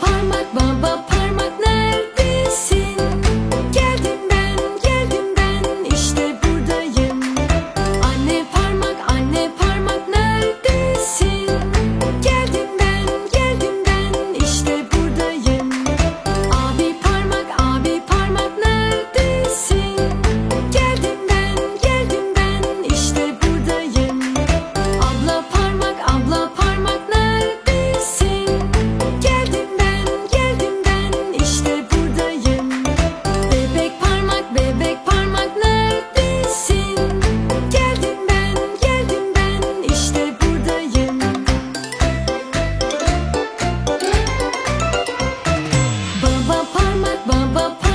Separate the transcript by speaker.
Speaker 1: parmak baba parmak nerede? my bumper.